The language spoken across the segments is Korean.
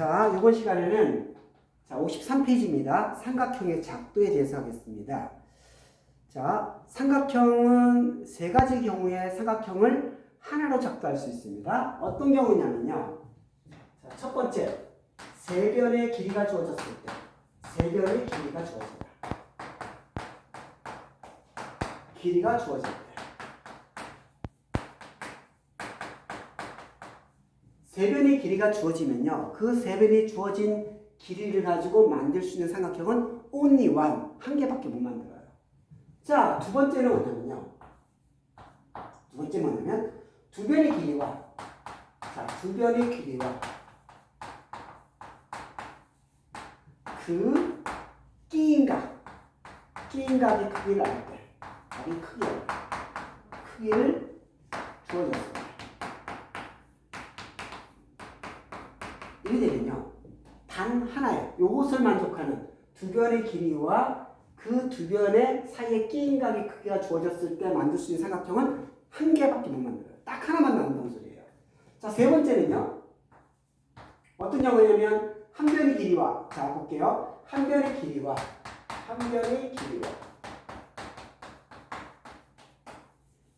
자, 이번 시간에는 자, 53페이지입니다. 삼각형의 작도에 대해서 하겠습니다. 자, 삼각형은 세 가지 경우에 삼각형을 하나로 작도할 수 있습니다. 어떤 경우냐면요. 자, 첫 번째, 세 변의 길이가 주어졌을 때, 세 변의 길이가 주어진다. 길이가 주어질 때. 세 변의 길이가 주어지면요. 그 세 변이 주어진 길이를 가지고 만들 수 있는 삼각형은 only one, 한 개밖에 못 만들어요. 자, 두 번째는 뭐냐면요. 두 번째 뭐냐면 두 변의 길이와 자, 두 변의 길이와 그 끼인각, 끼인각의 크기를 알 때, 각의 크기를, 크기를 주어졌어요. 이렇게 되면요. 단 하나의 요것을 만족하는 두 변의 길이와 그 두 변의 사이에 끼인 각의 크기가 주어졌을 때 만들 수 있는 삼각형은 한 개밖에 못 만들어요. 딱 하나만 나온다는 소리예요. 자, 세 번째는요. 어떤 경우냐면 한 변의 길이와 자 볼게요. 한 변의 길이와 한 변의 길이와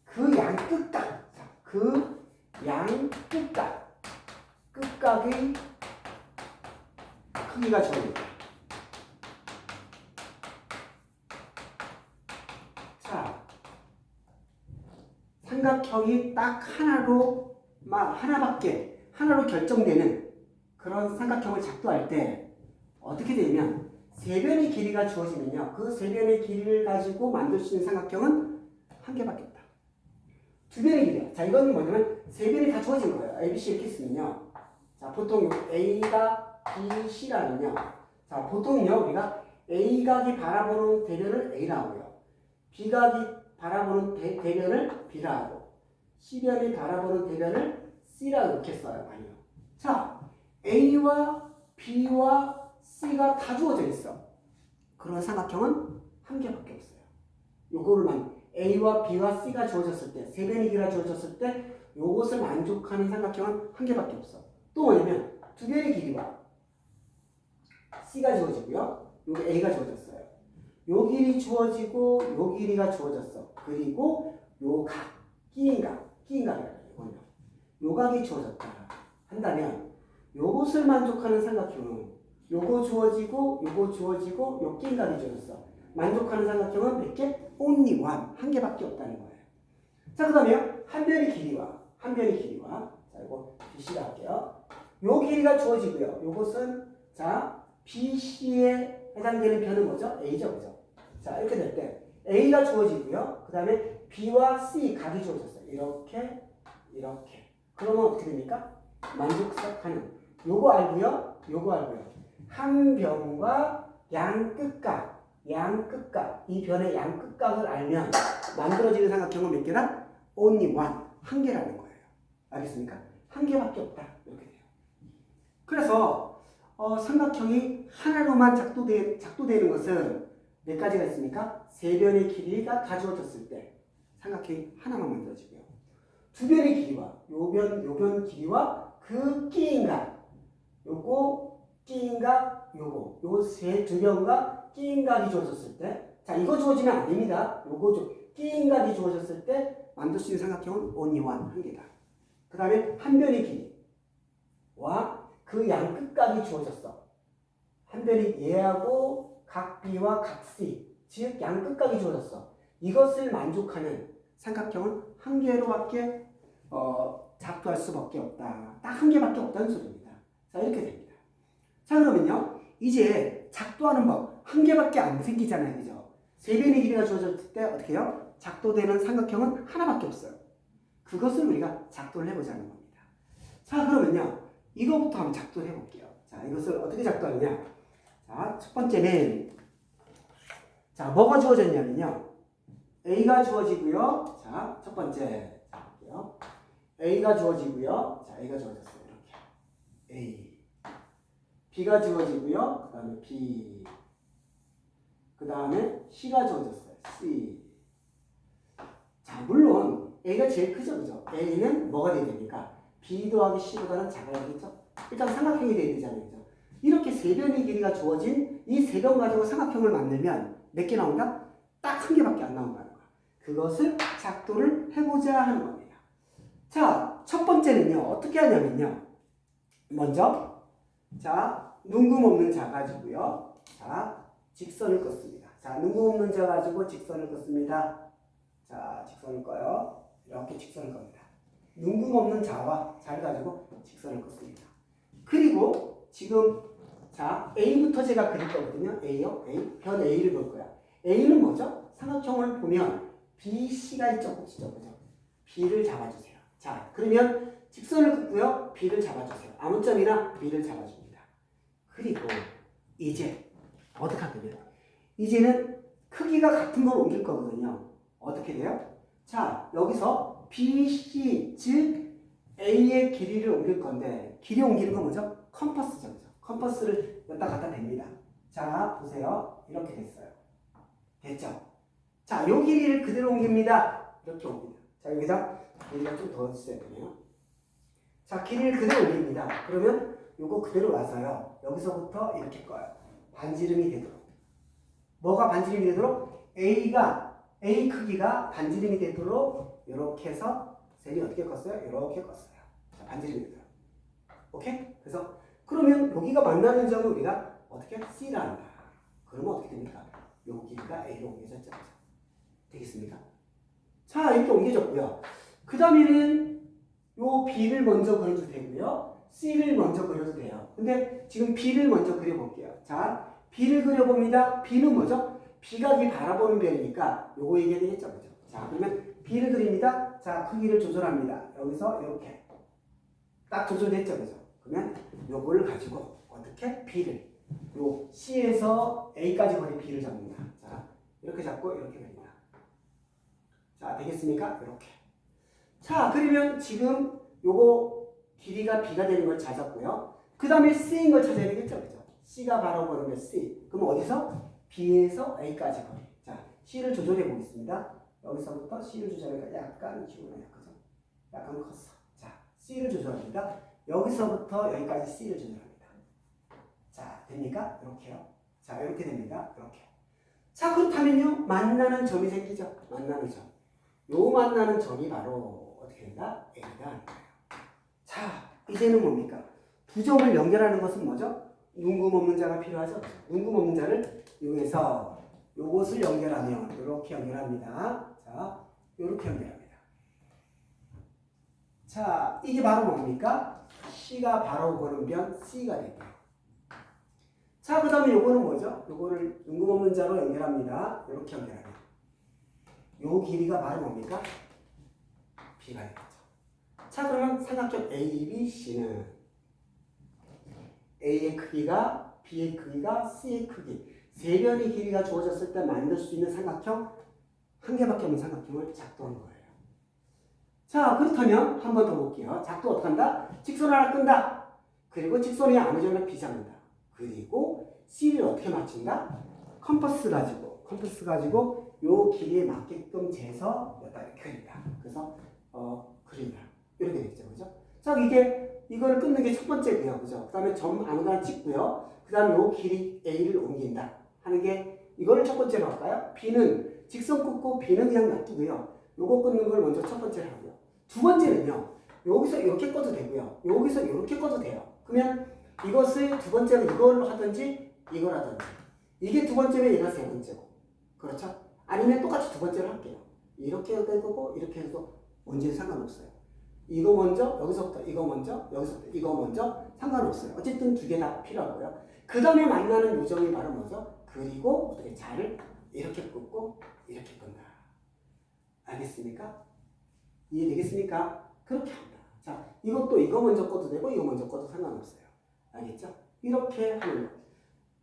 그 양 끝각 자, 그양 끝각 끝각의 크기가 주어집니다. 자, 삼각형이 딱 하나로, 막 하나밖에, 하나로 결정되는 그런 삼각형을 작도할 때 어떻게 되냐면 세 변의 길이가 주어지면요. 그 세 변의 길이를 가지고 만들 수 있는 삼각형은 한 개밖에 없다. 두 변의 길이야. 자, 이거는 뭐냐면 세 변이 다 주어진 거예요. A, B, C 이렇게 쓰면요. 자, 보통 A가 B, C라면요. 자, 보통요, 우리가 A각이 바라보는 대변을 A라고 해요. B각이 바라보는 대, 대변을 B라 하고, C변이 바라보는 대변을 C라고 이렇게 써요, 많이요. 자, A와 B와 C가 다 주어져 있어. 그런 삼각형은 한 개밖에 없어요. 요거를만 A와 B와 C가 주어졌을 때, 세 변의 길이가 주어졌을 때, 요것을 만족하는 삼각형은 한 개밖에 없어. 또 뭐냐면 두 개의 길이와 C가 주어지고요. 여기 A가 주어졌어요. 요 길이 주어지고 요 길이가 주어졌어. 그리고 요 각 끼인각 끼인각이라고 이거는요. 요 각이 주어졌다 한다면 요것을 만족하는 삼각형은 요거 주어지고 요거 주어지고 요 끼인각이 주어졌어. 만족하는 삼각형은 몇 개? only one 한 개밖에 없다는 거예요. 자 그 다음에요 한 변의 길이와 한 변의 길이와 자 이거 BC라 할게요. 요 길이가 주어지고요. 요것은 자 BC에 해당되는 변은 뭐죠? A죠, 그죠? 자 이렇게 될 때 A가 주어지고요. 그 다음에 B와 C 각이 주어졌어요. 이렇게 이렇게. 그러면 어떻게 됩니까? 만족스럽하는 요거 알고요. 요거 알고요. 한 변과 양 끝각, 양 끝각 이 변의 양 끝각을 알면 만들어지는 삼각형은 몇 개다? only one 한 개라는 거예요. 알겠습니까? 한 개밖에 없다 이렇게 돼요. 그래서 어, 삼각형이 하나로만 작도되, 작도되는 것은 몇 가지가 있습니까? 세 변의 길이가 다 주어졌을 때 삼각형이 하나만 만들어지고요. 두 변의 길이와 요변 요변 길이와 그 끼인각 요거 끼인각 요거 요세두 변과 끼인각이 주어졌을 때 자 이거 주어지면 안 됩니다. 요거 주 끼인각이 주어졌을 때 만들 수 있는 삼각형은 only one 한 개다. 그 다음에 한 변의 길이와 그 양 끝각이 주어졌어. 한 변이 얘하고 각 B와 각 C, 즉 양 끝각이 주어졌어. 이것을 만족하는 삼각형은 한 개로밖에 어, 작도할 수밖에 없다. 딱 한 개밖에 없다는 소리입니다. 자 이렇게 됩니다. 자 그러면요, 이제 작도하는 법 한 개밖에 안 생기잖아요, 그죠? 세 변의 길이가 주어졌을 때 어떻게 해요? 작도되는 삼각형은 하나밖에 없어요. 그것을 우리가 작도를 해보자는 겁니다. 자 그러면요, 이거부터 한번 작도를 해볼게요. 자 이것을 어떻게 작도하느냐? 자, 첫 번째는 자, 뭐가 주어졌냐면요. A가 주어지고요. 자, 첫 번째. 자, 볼게요. A가 주어지고요. 자, A가 주어졌어요. 이렇게. A. B가 주어지고요. 그 다음에 B. 그 다음에 C가 주어졌어요. C. 자, 물론 A가 제일 크죠. 그죠? A는 뭐가 돼야 됩니까? B 더하기 C보다는 작아야겠죠? 일단 삼각형이 돼야 되잖아요. 그죠? 이렇게 세 변의 길이가 주어진 이 세 변 가지고 삼각형을 만들면 몇 개 나온다? 딱 한 개밖에 안 나온다는 거야. 그것을 작도를 해보자 하는 겁니다. 자, 첫 번째는요. 어떻게 하냐면요. 먼저 자, 눈금 없는 자 가지고요. 자, 직선을 긋습니다. 자, 눈금 없는 자 가지고 직선을 긋습니다. 자, 직선을 꺼요. 이렇게 직선을 겁니다. 눈금 없는 자와 자를 가지고 직선을 긋습니다. 그리고 지금 자 A부터 제가 그릴 거거든요. A요. A. 변 A를 볼 거야. A는 뭐죠? 삼각형을 보면 BC가 있죠. 꼭지죠. 그죠? B를 잡아주세요. 자, 그러면 직선을 긋고요. B를 잡아주세요. 아무 점이나 B를 잡아줍니다. 그리고 이제 어떻게 할 거냐? 이제는 크기가 같은 걸 옮길 거거든요. 어떻게 돼요? 자, 여기서 BC, 즉 A의 길이를 옮길 건데 길이 옮기는 건 뭐죠? 컴퍼스죠. 그죠? 컴퍼스를 여기다 갖다 댑니다. 자, 보세요. 이렇게 됐어요. 됐죠? 자, 요 길이를 그대로 옮깁니다. 이렇게 옮깁니다. 자, 여기다 길이가 좀더 있어야 되네요. 자, 길이를 그대로 옮깁니다. 그러면 요거 그대로 와서요. 여기서부터 이렇게 꺼요. 반지름이 되도록. 뭐가 반지름이 되도록? A가, A 크기가 반지름이 되도록 이렇게 해서 셀이 어떻게 껐어요? 이렇게 껐어요. 자, 반지름이 되도록. 오케이? 그래서 그러면 여기가 만나는 점을 우리가 어떻게 C라 한다. 그러면 어떻게 됩니까? 요 길이가 A로 옮겨졌죠. 되겠습니까? 자, 이렇게 옮겨졌고요. 그 다음에는 요 B를 먼저 그려도 되고요. C를 먼저 그려도 돼요. 근데 지금 B를 먼저 그려볼게요. 자, B를 그려봅니다. B는 뭐죠? B가 이 바라보는 변이니까 요거 얘기해야 되겠죠. 그죠? 자, 그러면 B를 그립니다. 자, 크기를 조절합니다. 여기서 이렇게. 딱 조절됐죠. 그죠? 그러면 요거를 가지고 어떻게? B를. 요 C에서 A까지 거리 B를 잡는다. 자, 이렇게 잡고 이렇게 그립니다. 자, 되겠습니까? 이렇게. 자, 그러면 지금 요거 길이가 B가 되는 걸 찾았고요. 그 다음에 C인 걸 찾아야 되겠죠. 그죠? C가 바로 보는 C. 그럼 어디서? B에서 A까지 거리. 자, C를 조절해 보겠습니다. 여기서부터 C를 조절하니까 약간 기울어요. 그죠? 약간 컸어. 자, C를 조절합니다. 여기서부터 여기까지 C를 조절합니다. 자, 됩니까? 이렇게요. 자, 이렇게 됩니다. 이렇게. 자, 그렇다면요. 만나는 점이 생기죠. 만나는 점. 요 만나는 점이 바로 어떻게 된다? A가. 자, 이제는 뭡니까? 두 점을 연결하는 것은 뭐죠? 눈금 없는 자가 필요하죠. 눈금 없는 자를 이용해서 요것을 연결하면 이렇게 연결합니다. 자, 이렇게 연결합니다. 자, 이게 바로 뭡니까? C가 바로 보는 변 C가 되고요. 자, 그 다음에 요거는 뭐죠? 요거를 눈금 없는 자로 연결합니다. 이렇게 연결합니다. 요 길이가 바로 뭡니까? B가 되겠죠. 자, 그러면 삼각형 ABC는 A의 크기가 B의 크기가 C의 크기 세 변의 길이가 주어졌을 때 만들 수 있는 삼각형 한 개밖에 없는 삼각형을 작도한 거예요. 자, 그렇다면 한 번 더 볼게요. 작도 어떻게 한다? 직선 하나 끈다. 그리고 직선이 아무 점에 B 잡는다. 그리고 C를 어떻게 맞춘다? 컴퍼스 가지고 컴퍼스 가지고 요 길이에 맞게끔 재서 여기다 그린다. 그래서 어 그린다. 이렇게 되겠죠, 그죠? 자, 이게 이거를 끊는 게 첫 번째고요, 그죠? 그 다음에 점 아무거나 찍고요. 그 다음에 요 길이 A를 옮긴다 하는 게 이거를 첫 번째로 할까요? B는 직선 끊고 B는 그냥 놔두고요. 요거 끊는 걸 먼저 첫 번째로 하고요. 두 번째는요. 여기서 이렇게 꺼도 되고요. 여기서 이렇게 꺼도 돼요. 그러면 이것을 두 번째로 이걸로 하든지 이걸 하든지 이게 두 번째면 얘가 세 번째고 그렇죠? 아니면 똑같이 두 번째로 할게요. 이렇게 해도 되고 이렇게 해도 문제는 상관없어요. 이거 먼저 여기서부터 이거 먼저 여기서부터 이거 먼저 상관없어요. 어쨌든 두 개 다 필요하고요. 그 다음에 만나는 요점이 바로 뭐죠? 그리고 어떻게 자를 이렇게 긋고 이렇게 끈다. 알겠습니까? 이해되겠습니까? 그렇게 한다. 자, 이것도 이거 먼저 꺼도 되고 이거 먼저 꺼도 상관없어요. 알겠죠? 이렇게 하는 거.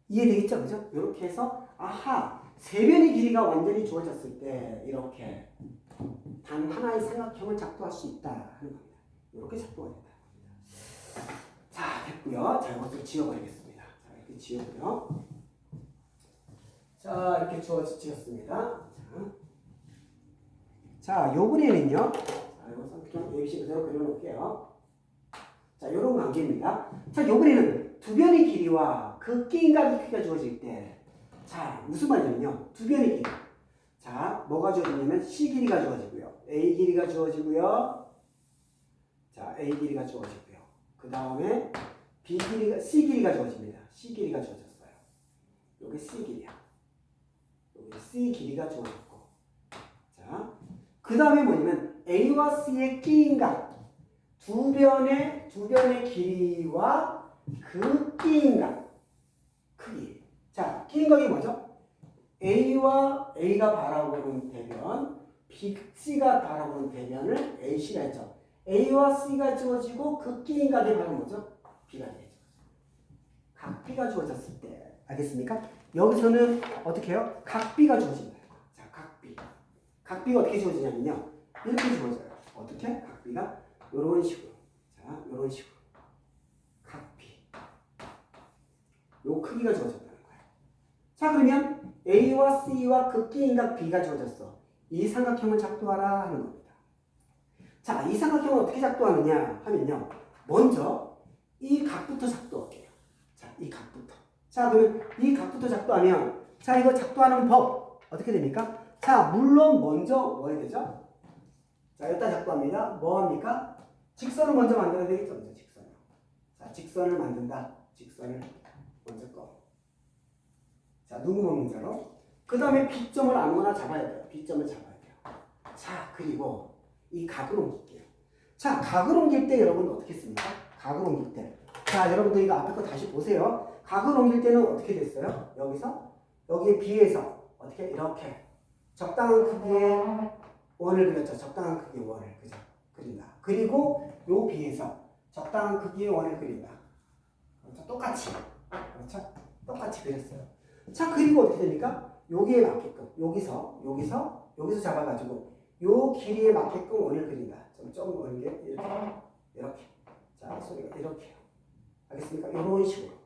이해되겠죠? 그죠? 이렇게 해서 아하 세 변의 길이가 완전히 주어졌을 때 이렇게 단 하나의 삼각형을 작도할 수 있다 하는 겁니다. 이렇게 작도가 된다. 자, 됐고요. 자, 이것을 지워버리겠습니다. 자, 이렇게 지우고요. 자, 이렇게 주어 지었습니다. 자, 자 요번에는요. 자, 이거 그대로 그려놓을게요. 자, 요런 관계입니다. 자, 요번에는 두 변의 길이와 그 끼인각의 크기가 주어질 때, 자, 무슨 말이냐면요. 두 변의 길이. 자, 뭐가 주어지냐면 C 길이가 주어지고요. A 길이가 주어지고요. 자, A 길이가 주어지고요. 그 다음에 B 길이가, C 길이가 주어집니다. C 길이가 주어졌어요. 여기 C 길이야. C 길이가 주어졌고. 자, 그 다음에 뭐냐면 A와 C의 끼인각. 두 변의, 두 변의 길이와 그 끼인각. 크기. 자, 끼인각이 뭐죠? A와 A가 바라보는 대변, B, C가 바라보는 대변을 AC가 했죠. A와 C가 주어지고 그 끼인각이 바로 뭐죠? B가 되죠. 각 B가 주어졌을 때 알겠습니까? 여기서는 어떻게 해요? 각 B가 주어집니다. 자, 각 B. 각 B가 어떻게 주어지냐면요. 이렇게 주어져요. 어떻게? 각 B가 이런 식으로. 자, 이런 식으로. 각 B. 요 크기가 주어졌다는 거예요. 자, 그러면 A와 C와 극기인각 B가 주어졌어. 이 삼각형을 작도하라 하는 겁니다. 자, 이 삼각형을 어떻게 작도하느냐 하면요. 먼저 이 각부터 작도할게요. 자, 이 각부터. 자, 그러면 이 각부터 작도하면 자, 이거 작도하는 법 어떻게 됩니까? 자, 물론 먼저 뭐 해야 되죠? 자, 여기다 작도합니다. 뭐 합니까? 직선을 먼저 만들어야 되겠죠? 먼저 직선을. 자, 직선을 만든다. 직선을 먼저 꺼. 자, 누구 먹는 자로? 그 다음에 B점을 아무거나 잡아야 돼요. B점을 잡아야 돼요. 자, 그리고 이 각을 옮길게요. 자, 각을 옮길 때 여러분 어떻게 씁니까? 각을 옮길 때. 자, 여러분들 이거 앞에 거 다시 보세요. 각을 옮길 때는 어떻게 됐어요? 여기서 여기에 비해서 어떻게 이렇게 적당한 크기의 원을 그렸죠. 적당한 크기의 원을 그죠? 그린다. 그리고 요 비해서 적당한 크기의 원을 그린다. 그렇죠? 똑같이 그렇죠? 똑같이 그렸어요. 자 그리고 어떻게 됩니까? 여기에 맞게끔 여기서 여기서 여기서 잡아가지고 요 길이에 맞게끔 원을 그린다. 좀좀 원게 이렇게 이렇게 자 소리가 이렇게요. 알겠습니까? 이런 식으로.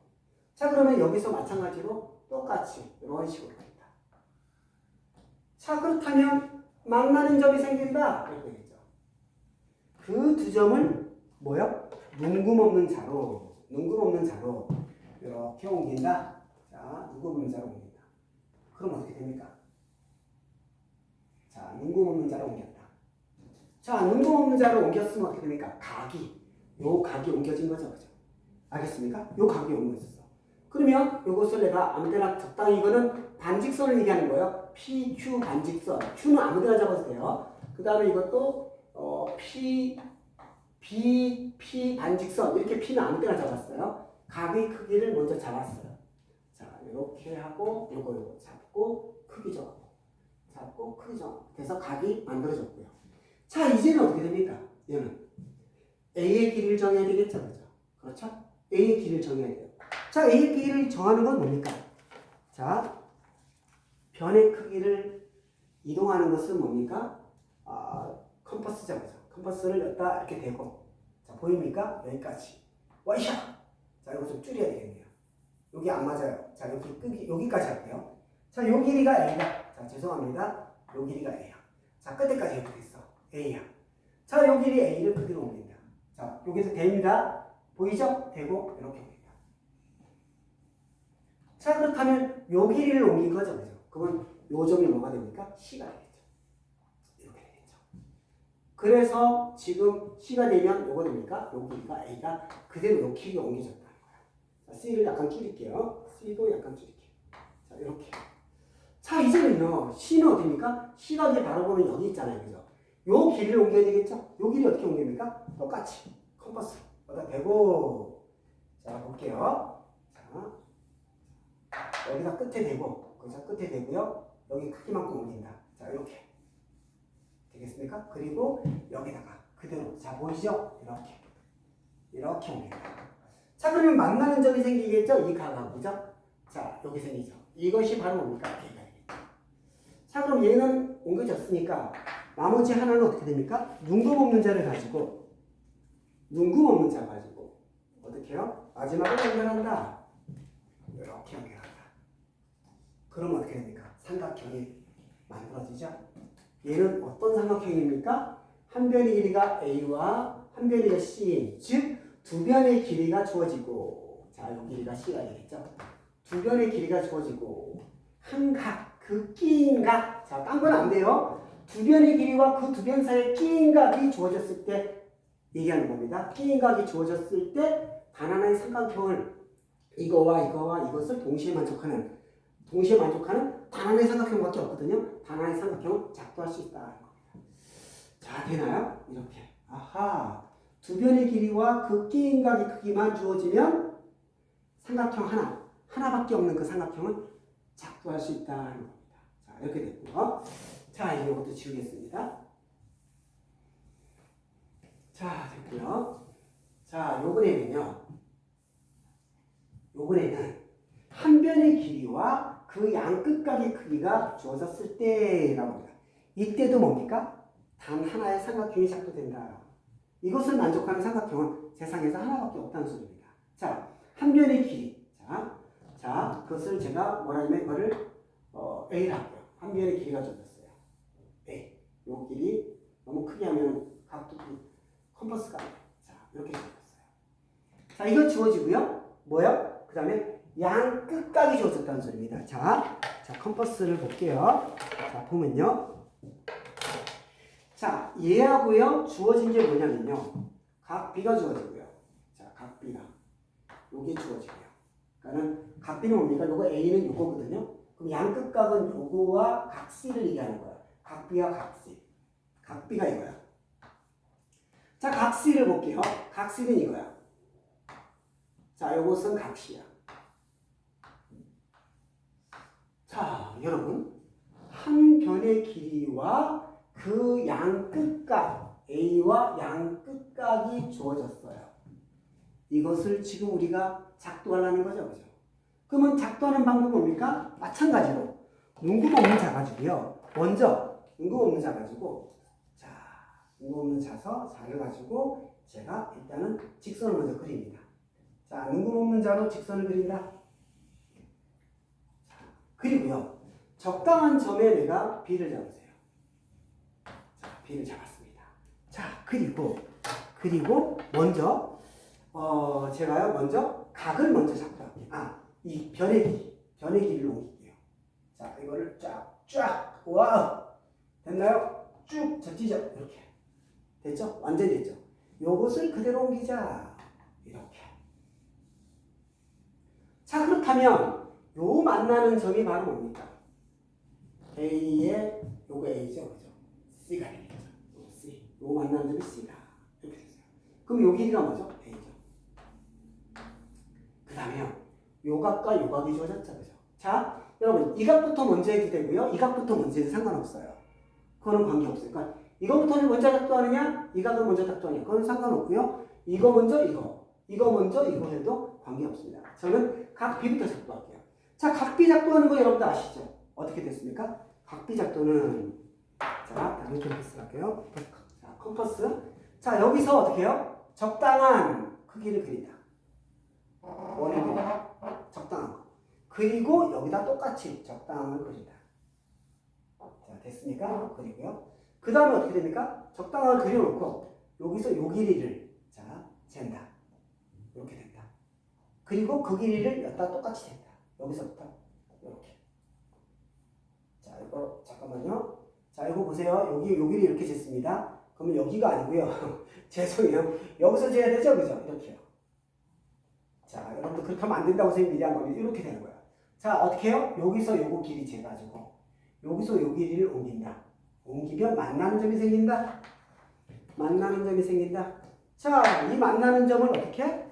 자 그러면 여기서 마찬가지로 똑같이 이런 식으로 그린다. 자 그렇다면 만나는 점이 생긴다. 이렇게 되겠죠. 그 두 점을 뭐요? 눈금 없는 자로 눈금 없는 자로 이렇게 옮긴다. 자, 눈금 없는 자로 옮긴다. 그럼 어떻게 됩니까? 자, 눈금 없는 자로 옮겼다. 자, 눈금 없는 자로 옮겼으면 어떻게 됩니까? 각이 요 각이 옮겨진 거죠, 그죠? 알겠습니까? 요 각이 옮겨졌어. 그러면 이것을 내가 아무 데나 적당히 이거는 반직선을 얘기하는 거예요. PQ 반직선. Q는 아무 데나 잡아도 돼요. 그 다음에 이것도 어, P, B, P 반직선. 이렇게 P는 아무 데나 잡았어요. 각의 크기를 먼저 잡았어요. 자, 이렇게 하고 요거 요거 잡고 크기 정하고 잡고 크기 정하고 그래서 각이 만들어졌고요. 자, 이제는 어떻게 됩니까? 얘는 A의 길이를 정해야 되겠죠? 그렇죠? A의 길이를 정해야 돼요. 자, A의 길이를 정하는 건 뭡니까? 자, 변의 크기를 이동하는 것은 뭡니까? 아, 컴퍼스죠, 그죠? 컴퍼스를 여기다 이렇게 대고 자, 보입니까? 여기까지. 와이샤! 자, 이거 좀 줄여야 되겠네요. 여기 안 맞아요. 자, 여기 끄기, 여기까지 할게요. 자, 요 길이가 A다. 자, 죄송합니다. 요 길이가 A야. 자, 끝에까지 이렇게 됐어. A야. 자, 요 길이 A를 그대로 옮긴다. 자, 여기서 됩니다. 보이죠? 되고, 이렇게. 자, 그렇다면 요 길이를 옮긴 거죠. 그죠? 그러면 요 점이 뭐가 됩니까? C가 되겠죠. 이렇게 되겠죠. 그래서 지금 C가 되면 요거 됩니까? 요 길이가 A가 그대로 요 길이가 옮겨졌다는 거야. 자, C를 약간 줄일게요. C도 약간 줄일게요. 자, 이렇게. 자, 이제는요. C는 어디입니까? 시각이 바라보는 여기 있잖아요. 그죠? 요 길이를 옮겨야 되겠죠? 요 길이 어떻게 옮깁니까? 똑같이. 컴퍼스. 여기다 대고. 자, 볼게요. 자, 여기다 끝에 대고. 그죠? 끝에 대고요. 여기 크기만큼 옮긴다. 자, 이렇게. 되겠습니까? 그리고 여기다가 그대로. 자, 보이죠? 이렇게. 이렇게 옮긴다. 자, 그러면 만나는 점이 생기겠죠? 이 각하고, 그죠? 자, 여기 생기죠? 이것이 바로 뭡니까? 자, 그럼 얘는 옮겨졌으니까 나머지 하나는 어떻게 됩니까? 눈금 없는 자를 가지고 눈금 없는 자 가지고 어떻게 해요? 마지막을 연결한다. 이렇게 연결한다. 그럼 어떻게 됩니까? 삼각형이 만들어지죠? 얘는 어떤 삼각형입니까? 한 변의 길이가 A와 한 변의 길이가 C인 즉 두 변의 길이가 주어지고 자, 요 길이가 C가 되겠죠. 두 변의 길이가 주어지고 한 각, 그 끼인 각. 자, 딴 건 안 돼요. 두 변의 길이와 그 두 변 사이에 끼인 각이 주어졌을 때 얘기하는 겁니다. 끼인 각이 주어졌을 때단 하나의 삼각형을 이거와 이거와 이것을 동시에 만족하는 동시에 만족하는 단 하나의 삼각형밖에 없거든요. 단 하나의 삼각형을 작도할 수 겁니다. 자, 되나요? 이렇게. 아하. 두 변의 길이와 그 끼인 각의 크기만 주어지면 삼각형 하나, 하나밖에 없는 그 삼각형을 작도할 수 있다는 겁니다. 자, 이렇게 됐고요. 자, 이것도 지우겠습니다. 자, 됐고요. 자, 요번에는요. 요번에는 한 변의 길이와 그 양 끝각의 크기가 주어졌을 때라고 합니다. 이때도 뭡니까? 단 하나의 삼각형이 작도된다. 이것을 만족하는 삼각형은 세상에서 하나밖에 없다는 소리입니다. 자, 한 변의 길이. 자, 자, 그것을 제가 뭐라 하면 이거를 어, A라고요. 한 변의 길이가 주어졌어요. A. 요 길이 너무 크게 하면 각도 그 컴퍼스가. 자, 이렇게 주어졌어요. 자, 이거 주어지고요. 뭐요? 그 다음에 양 끝각이 주어졌다는 소리입니다. 자, 자, 컴퍼스를 볼게요. 자, 보면요. 자, 얘하고요. 주어진 게 뭐냐면요. 각 B가 주어지고요. 자, 각 B가. 요게 주어지고요. 그러니까는 각 B는 뭡니까? 요거 A는 요거거든요. 그럼 양 끝각은 요거와 각 C를 얘기하는 거야. 각 B와 각 C. 각 B가 이거야. 자, 각 C를 볼게요. 각 C는 이거야. 자, 요것은 각 C야. 자, 여러분. 한 변의 길이와 그 양 끝각 A와 양 끝각이 주어졌어요. 이것을 지금 우리가 작도하려는 거죠, 그죠? 그러면 작도하는 방법은 뭡니까? 마찬가지로 눈금 없는 자 가지고요. 먼저 눈금 없는 자 가지고 자 눈금 없는 자서 자를 가지고 제가 일단은 직선을 먼저 그립니다. 자 눈금 없는 자로 직선을 그린다. 자, 그리고요 적당한 점에 내가 B를 잡으세요. 자 B를 잡았습니다. 자 그리고 그리고 먼저 어 제가요 먼저 각을 먼저 잡고 할게요. 아 이 변의 길이, 변의 길이를 옮길게요. 자, 이거를 쫙, 쫙, 와우! 됐나요? 쭉 접지죠? 이렇게. 됐죠? 완전히 됐죠? 요것을 그대로 옮기자. 이렇게. 자, 그렇다면, 요 만나는 점이 바로 뭡니까? A의, 요거 A죠? 그죠? C가? 요 C. 요 만나는 점이 C다. 이렇게 됐어요. 그럼 요 길이가 뭐죠? A죠. 그 다음에요. 요 각과 요 각이 주어졌죠. 그죠? 자, 여러분, 이 각부터 먼저 해도 되고요. 이 각부터 먼저 해도 상관없어요. 그거는 관계없어요. 그러니까 이거부터는 먼저 작도하느냐, 이 각을 먼저 작도하느냐, 그건 상관없고요. 이거 먼저 이거, 이거 먼저 이거 해도 관계없습니다. 저는 각 B부터 작도할게요. 자, 각 B 작도 하는 거 여러분들 아시죠? 어떻게 됐습니까? 각 B 작도는 자, 다른 컴퍼스 할게요. 자, 컴퍼스. 자, 여기서 어떻게 해요? 적당한 크기를 그린다. 원의 길이. 적당한 거. 그리고 여기다 똑같이 적당한 걸 그린다. 자, 됐습니까? 그리고요. 그 다음에 어떻게 됩니까? 적당한 걸 그려놓고 여기서 요 길이를 자, 잰다. 이렇게 된다. 그리고 그 길이를 여기다 똑같이 잰다. 여기서부터 이렇게. 자, 이거 잠깐만요. 자, 이거 보세요. 여기 요 길이 이렇게 쟀습니다. 그러면 여기가 아니고요. 죄송해요. 여기서 재야 되죠, 그죠? 이렇게요. 자, 여러분들 그렇게 하면 안 된다고 선생님이 얘기한 거니 이렇게 되는 거야. 자, 어떻게 해요? 여기서 요거 길이 재가지고 여기서 요 길이를 옮긴다. 옮기면 만나는 점이 생긴다. 만나는 점이 생긴다. 자, 이 만나는 점을 어떻게?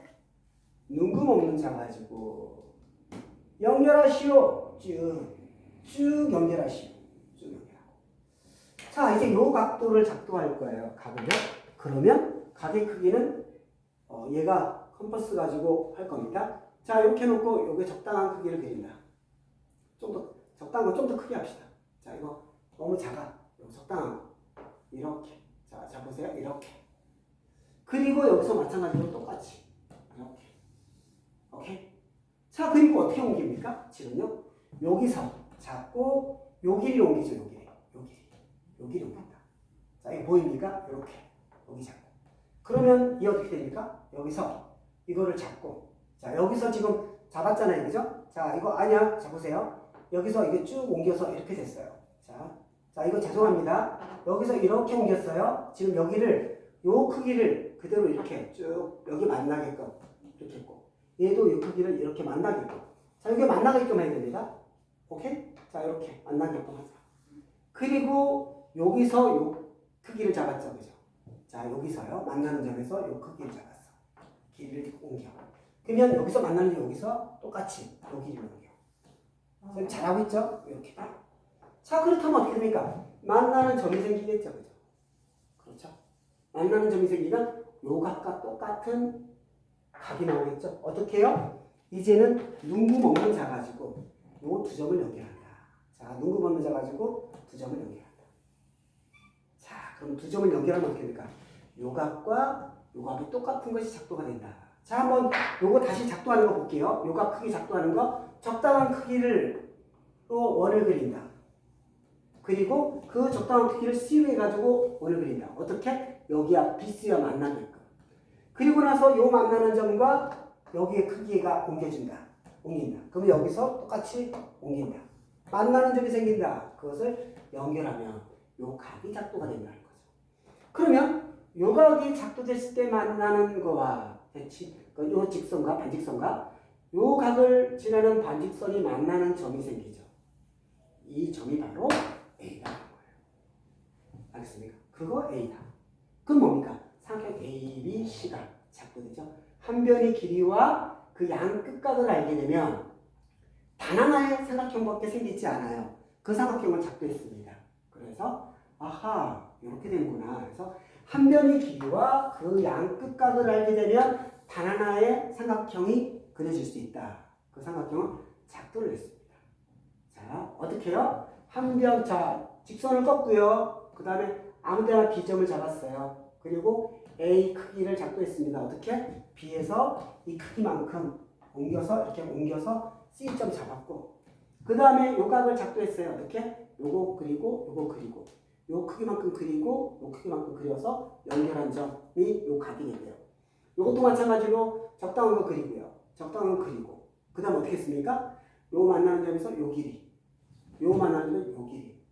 눈금 없는 자 가지고 연결하시오. 쭉, 쭉 연결하시오. 쭉 연결하고. 자, 이제 요 각도를 작도할 거예요. 각을요. 그러면 각의 크기는 어, 얘가 컴퍼스 가지고 할 겁니다. 자, 이렇게 놓고 요게 적당한 크기를 그린다. 좀 더 적당한 거 좀 더 크게 합시다. 자, 이거 너무 작아. 적당한 거. 이렇게. 자, 자 보세요. 이렇게. 그리고 여기서 마찬가지로 똑같이. 이렇게. 오케이? 자, 그리고 어떻게 옮깁니까? 지금요. 여기서 잡고 요 길이 옮기죠. 요 길이. 요 길이. 요 길이 옮긴다. 자, 이거 보입니까? 이렇게. 여기 잡고. 그러면 이 어떻게 됩니까? 여기서 이거를 잡고 자, 여기서 지금 잡았잖아요. 그죠? 자, 이거 아니야. 자, 보세요. 여기서 이게 쭉 옮겨서 이렇게 됐어요. 자, 자, 이거 죄송합니다. 여기서 이렇게 옮겼어요. 지금 여기를, 요 크기를 그대로 이렇게 쭉 여기 만나게끔 이렇게 했고, 얘도 이 크기를 이렇게 만나게끔. 자, 여기 만나게끔 해야 됩니다. 오케이? 자, 이렇게 만나게끔 하자. 그리고 여기서 요 크기를 잡았죠. 그죠? 자, 여기서요. 만나는 점에서 요 크기를 잡았어. 길이를 옮겨. 그러면 여기서 만나는 점 여기서 똑같이 여기를 옮겨. 지금 잘하고 있죠? 이렇게. 자, 그렇다면 어떻게 됩니까? 만나는 점이 생기겠죠. 그죠? 그렇죠? 만나는 점이 생기면 요 각과 똑같은 각이 나오겠죠? 어떻게 해요? 이제는 눈구 먹는 자 가지고 요 두 점을 연결한다. 자, 눈구 먹는 자 가지고 두 점을 연결한다. 자, 그럼 두 점을 연결하면 어떻게 될까? 요 각과 요 각이 똑같은 것이 작도가 된다. 자, 한번 요거 다시 작도하는 거 볼게요. 요각 크기 작도하는 거 적당한 크기를 또 원을 그린다. 그리고 그 적당한 크기를 C로 해가지고 원을 그린다. 어떻게? 여기와 BC와 만나게끔. 그리고 나서 요 만나는 점과 여기의 크기가 옮겨진다. 옮긴다. 그러면 여기서 똑같이 옮긴다. 만나는 점이 생긴다. 그것을 연결하면 요 각이 작도가 된다는 거죠. 그러면 요 각이 작도됐을 때 만나는 거와 그요 직선과 반직선과 요 각을 지나는 반직선이 만나는 점이 생기죠. 이 점이 바로 거예요. 알겠습니까? 그거 A다. B, C가 작도되죠. 한 변의 길이와 그 양 끝각을 알게 되면 단 하나의 삼각형밖에 생기지 않아요. 그 삼각형을 작도했습니다. 그래서 아하 이렇게 되는구나. 그래서 한 변의 길이와 그 양 끝각을 알게 되면 단 하나의 삼각형이 그려질 수 있다. 그 삼각형을 작도를 했습니다. 자 어떻게 해요? 한 변, 자 직선을 꺾고요. 그 다음에 아무 데나 B점을 잡았어요. 그리고 A 크기를 작도했습니다. 어떻게? B에서 이 크기만큼 옮겨서 이렇게 옮겨서 C점 잡았고 그 다음에 요 각을 작도했어요. 어떻게? 요거 그리고 요거 그리고 요 크기만큼 그리고 요 크기만큼 그려서 연결한 점이 요 각이 돼요. 요것도 마찬가지로 적당한 거 그리고요. 적당한 거 그리고 그 다음 어떻게 했습니까? 요 만나는 점에서 요 길이 요 만나는 점요 길이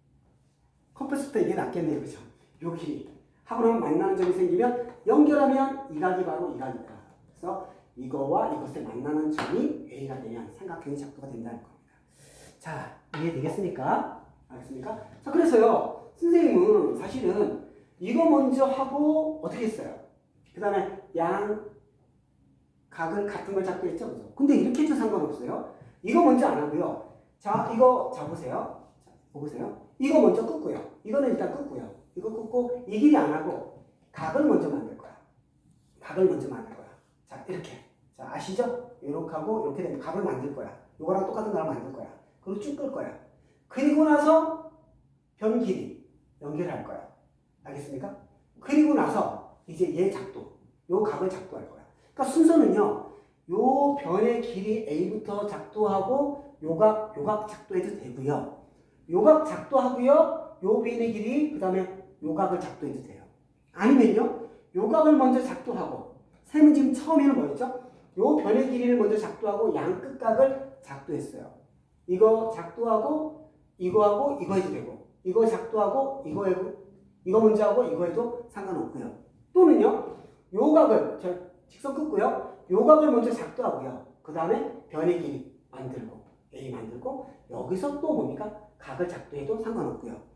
컴프레스터 이게 낫겠네요. 그죠? 요 길이 하고 나면 만나는 점이 생기면 연결하면 이 각이 바로 이 각이다. 그래서 이거와 이것을 만나는 점이 A가 되면 삼각형이 작도가 된다는 겁니다. 자, 이해되겠습니까? 알겠습니까? 자, 그래서요, 선생님은 사실은 이거 먼저 하고 어떻게 했어요? 그 다음에 양 각을 같은 걸 작도했죠, 그죠? 근데 이렇게 해도 상관없어요. 이거 먼저 안 하고요. 자, 이거 잡으세요. 자, 보세요. 이거 먼저 끄고요. 이거는 일단 끄고요. 이거 끄고 이 길이 안 하고 각을 먼저 만들 거야. 각을 먼저 만들 거야. 자, 이렇게. 자, 아시죠? 이렇게 하고 이렇게 되면 각을 만들 거야. 이거랑 똑같은 걸 만들 거야. 그리고 쭉 끌 거야. 그리고 나서 변 길이 연결할 거야. 알겠습니까? 그리고 나서 이제 얘 작도, 요 각을 작도할 거야. 그러니까 순서는요. 요 변의 길이 A부터 작도하고 요각, 요각 작도해도 되고요. 요각 작도하고요. 요 변의 길이 그 다음에 요각을 작도해도 돼요. 아니면요. 요각을 먼저 작도하고 쌤은 지금 처음에는 뭐였죠? 요 변의 길이를 먼저 작도하고 양 끝각을 작도했어요. 이거 작도하고 이거하고 이거 해도 되고 이거 작도하고 이거 해도 이거 먼저 하고 이거 해도 상관없고요. 또는요. 요각을 저 직선 끊고요. 요각을 먼저 작도하고요. 그 다음에 변의 길이 만들고 A 만들고 여기서 또 뭡니까? 각을 작도해도 상관없고요.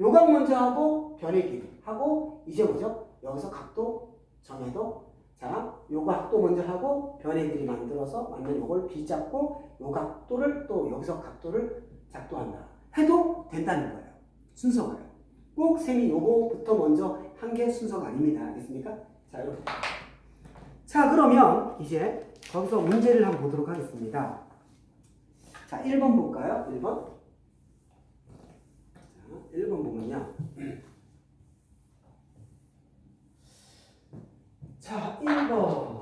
요각 먼저 하고 변의 길이 하고 이제 뭐죠? 여기서 각도 정해도 자, 요 각도 먼저 하고 변의 길이 만들어서 맞는 요걸 B 잡고 요 각도를 또 여기서 각도를 작도한다. 해도 된다는 거예요. 순서가요. 꼭 셈이 요거부터 먼저 한 게 순서가 아닙니다. 알겠습니까? 자, 이렇게. 자, 그러면 이제 거기서 문제를 한번 보도록 하겠습니다. 자, 1번 볼까요? 1번. 자, 1번 보면요. 자, 1번.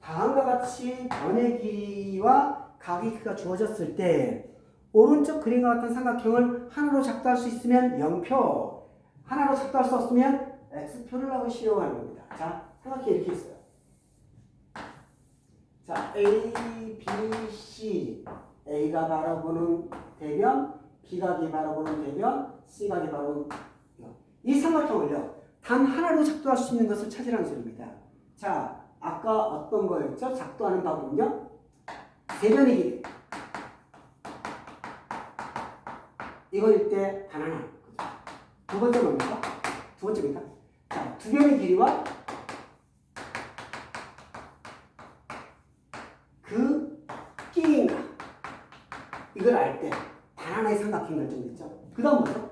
다음과 같이 변의 길이와 각의 크기가 주어졌을 때 오른쪽 그림과 같은 삼각형을 하나로 작도할 수 있으면 0표, 하나로 작도할 수 없으면 X표를 하고 실용하는 겁니다. 자, 삼각형 이렇게 있어요. 자, A, B, C. A가 바라보는 대변, 바라보는 대변, C각이 바라보는 대변. 이 삼각형을요, 단 하나로 작도할 수 있는 것을 찾으라는 소리입니다. 자, 아까 어떤 거였죠? 작도하는 방법은요? 대변의 길이. 이거일 때. 그죠? 두 번째 뭡니까? 두 번째입니다. 자, 두 변의 길이와 그 끼인가 이걸 알때단 하나의 삼각형이 결정됐죠. 그 다음 뭐죠?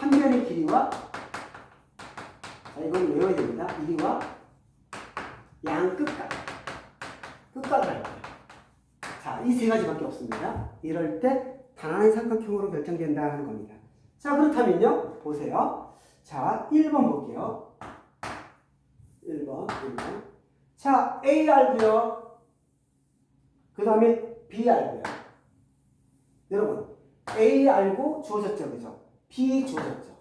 한 변의 길이와 자 이건 외워야 됩니다. 길이와 양 끝각 끝각을 알 때. 자, 이 세 가지밖에 없습니다. 이럴 때 단 하나의 삼각형으로 결정된다 하는 겁니다. 자, 그렇다면요. 보세요. 자, 1번 볼게요. 1번, 1번. 자, A 알고요. 그 다음에 B 알고요. 여러분, A 알고 주어졌죠, 그죠? B 주어졌죠.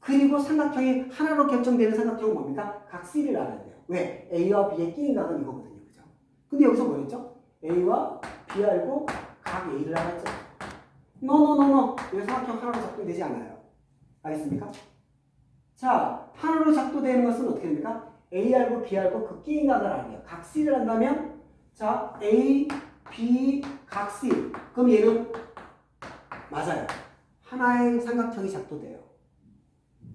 그리고 삼각형이 하나로 결정되는 삼각형은 뭡니까? 각 C를 알아야 돼요. 왜? A와 B의 끼인 각은 이거거든요, 그죠? 근데 여기서 뭐였죠? A와 B 알고 각 A를 알았죠. 노노노노, 이 삼각형 하나로 작동되지 않아요. 알겠습니까? 자, 하나로 작동되는 것은 어떻게 됩니까? A 알고 B 알고 그 끼인 각을 알아요. 각 C를 한다면 자, A, B, 각 C. 그럼 얘는 맞아요. 하나의 삼각형이 작동돼요.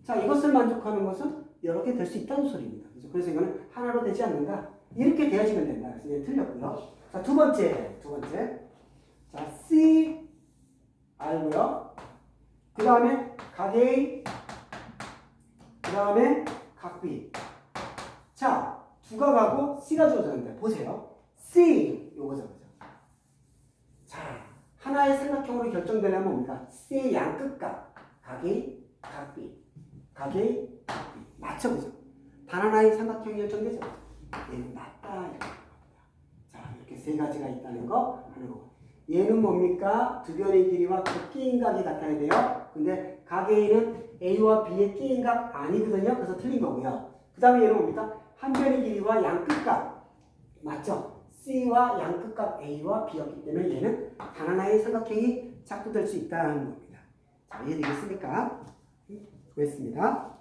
자, 이것을 만족하는 것은 여러 개 될 수 있다는 소리입니다. 그래서 이거는 하나로 되지 않는다. 이렇게 되어지면 된다. 그래서 얘는 틀렸고요. 자, 두 번째, 두 번째. 자, C 알고요. 그 다음에 각 A, 그 다음에 각 B. 자, 두가 가고 C가 주어졌는데 보세요. C 요거죠, 하나의 삼각형으로 결정되려면 뭡니까? C의 양 끝각 각 A, 각 B, 각 A, 각 B 맞죠, 그죠? 단 하나의 삼각형이 결정되죠. 얘는 맞다 이렇게. 자, 이렇게 세 가지가 있다는 거 하는 거. 얘는 뭡니까? 두 변의 길이와 그 끼인 각이 같아야 돼요. 근데 각 A는 A와 B의 끼인 각 아니거든요. 그래서 틀린 거고요. 그 다음에 얘는 뭡니까? 한 변의 길이와 양 끝각 맞죠? C와 양 끝각 A와 B였기 때문에 얘는 단 하나의 삼각형이 작동될 수 있다는 겁니다. 자, 이해되겠습니까? 수고했습니다.